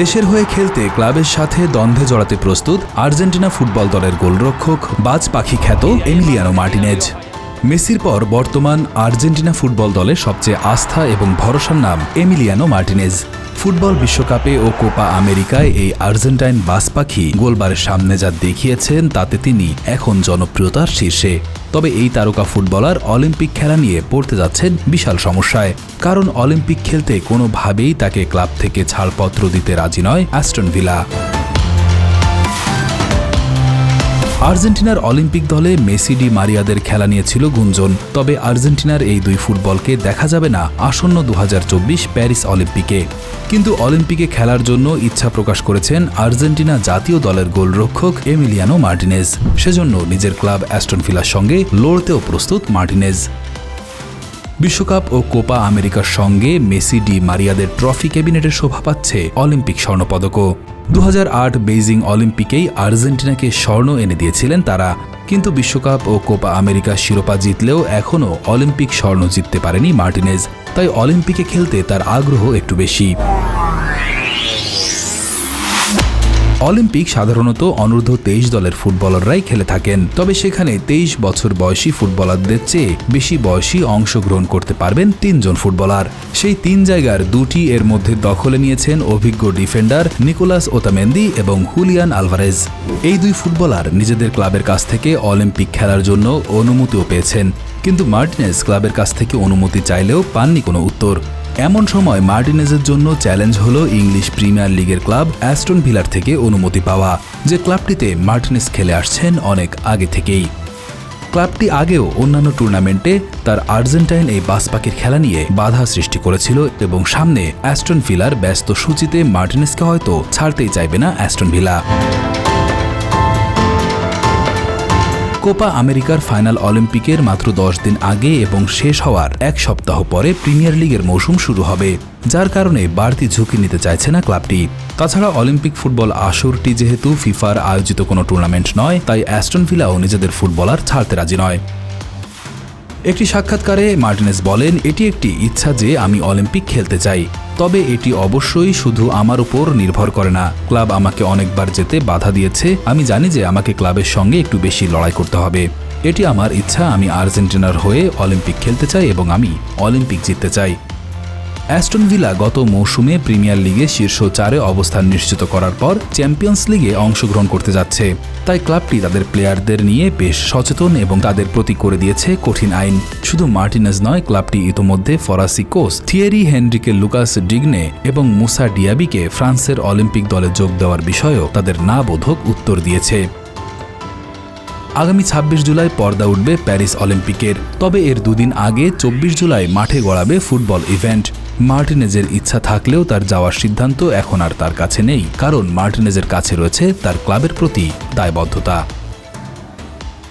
দেশের হয়ে খেলতে ক্লাবের সাথে দ্বন্দ্বে জড়াতে প্রস্তুত আর্জেন্টিনা ফুটবল দলের গোলরক্ষক, বাজ পাখি খ্যাত এমিলিয়ানো মার্টিনেজ। মেসির পর বর্তমান আর্জেন্টিনা ফুটবল দলের সবচেয়ে আস্থা এবং ভরসার নাম এমিলিয়ানো মার্টিনেজ। ফুটবল বিশ্বকাপে ও কোপা আমেরিকায় এই আর্জেন্টাইন বাস পাখি গোলবারের সামনে যা দেখিয়েছেন, তাতে তিনি এখন জনপ্রিয়তার শীর্ষে। তবে এই তারকা ফুটবলার অলিম্পিক খেলা নিয়ে পড়তে যাচ্ছেন বিশাল সমস্যায়। কারণ অলিম্পিক খেলতে কোনোভাবেই তাকে ক্লাব থেকে ছাড়পত্র দিতে রাজি নয় অ্যাস্টন ভিলা। আর্জেন্টিনার অলিম্পিক দলে মেসি ডি মারিয়াদের খেলা নিয়েছিল গুঞ্জন। তবে আর্জেন্টিনার এই দুই ফুটবলকে দেখা যাবে না আসন্ন দু হাজার চব্বিশ প্যারিস অলিম্পিকে। কিন্তু অলিম্পিকে খেলার জন্য ইচ্ছা প্রকাশ করেছেন আর্জেন্টিনা জাতীয় দলের গোলরক্ষক এমিলিয়ানো মার্টিনেজ। সেজন্য নিজের ক্লাব অ্যাস্টন ফিলার সঙ্গে লড়তেও প্রস্তুত মার্টিনেজ। বিশ্বকাপ ও কোপা আমেরিকার সঙ্গে মেসি ডি মারিয়াদের ট্রফি ক্যাবিনেটের শোভা পাচ্ছে অলিম্পিক স্বর্ণপদকও। দু হাজার আট বেইজিং অলিম্পিকেই আর্জেন্টিনাকে স্বর্ণ এনে দিয়েছিলেন তারা, কিন্তু বিশ্বকাপ ও কোপা আমেরিকা শিরোপা জিতলেও এখনও অলিম্পিক স্বর্ণ জিততে পারেনি মার্টিনেজ, তাই অলিম্পিকে খেলতে তার আগ্রহ একটু বেশি। অলিম্পিক সাধারণত অনূর্ধ্ব তেইশ দলের ফুটবলাররাই খেলে থাকেন। তবে সেখানে তেইশ বছর বয়সী ফুটবলারদের চেয়ে বেশি বয়সী অংশগ্রহণ করতে পারবেন তিনজন ফুটবলার। সেই তিন জায়গার দুটি এর মধ্যে দখলে নিয়েছেন অভিজ্ঞ ডিফেন্ডার নিকোলাস ওতামেন্দি এবং হুলিয়ান আলভারেজ। এই দুই ফুটবলার নিজেদের ক্লাবের কাছ থেকে অলিম্পিক খেলার জন্য অনুমতিও পেয়েছেন। কিন্তু মার্টিনেস ক্লাবের কাছ থেকে অনুমতি চাইলেও পাননি কোনো উত্তর। এমন সময় মার্টিনেজের জন্য চ্যালেঞ্জ হল ইংলিশ প্রিমিয়ার লিগের ক্লাব অ্যাস্টন ভিলার থেকে অনুমতি পাওয়া, যে ক্লাবটিতে মার্টিনেজ খেলে আসছেন অনেক আগে থেকেই। ক্লাবটি আগেও অন্যান্য টুর্নামেন্টে তার আর্জেন্টাইন এই বাসপাখির খেলা নিয়ে বাধা সৃষ্টি করেছিল এবং সামনে অ্যাস্টন ভিলার ব্যস্ত সূচিতে মার্টিনেসকে হয়তো ছাড়তেই চাইবে না অ্যাস্টন ভিলা। কোপা আমেরিকার ফাইনাল অলিম্পিকের মাত্র দশ দিন আগে এবং শেষ হওয়ার এক সপ্তাহ পরে প্রিমিয়ার লিগের মৌসুম শুরু হবে, যার কারণে বাড়তি ঝুঁকি নিতে চাইছে না ক্লাবটি। তাছাড়া অলিম্পিক ফুটবল আসরটি যেহেতু ফিফার আয়োজিত কোনো টুর্নামেন্ট নয়, তাই অ্যাস্টন ভিলাও নিজেদের ফুটবলার ছাড়তে রাজি নয়। একটি সাক্ষাৎকারে মার্টিনেস বলেন, এটি একটি ইচ্ছা যে আমি অলিম্পিক খেলতে চাই, তবে এটি অবশ্যই শুধু আমার উপর নির্ভর করে না। ক্লাব আমাকে অনেকবার যেতে বাধা দিয়েছে। আমি জানি যে আমাকে ক্লাবের সঙ্গে একটু বেশি লড়াই করতে হবে। এটি আমার ইচ্ছা, আমি আর্জেন্টিনার হয়ে অলিম্পিক খেলতে চাই এবং আমি অলিম্পিক জিততে চাই। অ্যাস্টন ভিলা গত মৌসুমে প্রিমিয়ার লিগে শীর্ষ চারে অবস্থান নিশ্চিত করার পর চ্যাম্পিয়ন্স লিগে অংশগ্রহণ করতে যাচ্ছে। তাই ক্লাবটি তাদের প্লেয়ারদের নিয়ে বেশ সচেতন এবং তাদের প্রতি করে দিয়েছে কঠিন আইন। শুধু মার্টিনেজ নয়, ক্লাবটি ইতোমধ্যে ফরাসি কোচ থিয়েরি হেনরিকে লুকাস ডিগনে এবং মুসা ডিয়াবিকে ফ্রান্সের অলিম্পিক দলে যোগ দেওয়ার বিষয়েও তাদের না বোধক উত্তর দিয়েছে। আগামী ২৬ জুলাই পর্দা উঠবে প্যারিস অলিম্পিকের। তবে এর দুদিন আগে চব্বিশ জুলাই মাঠে গড়াবে ফুটবল ইভেন্ট। মার্টিনেজের ইচ্ছা থাকলেও তার যাওয়ার সিদ্ধান্ত এখন আর তার কাছে নেই, কারণ মার্টিনেজের কাছে রয়েছে তার ক্লাবের প্রতি দায়বদ্ধতা।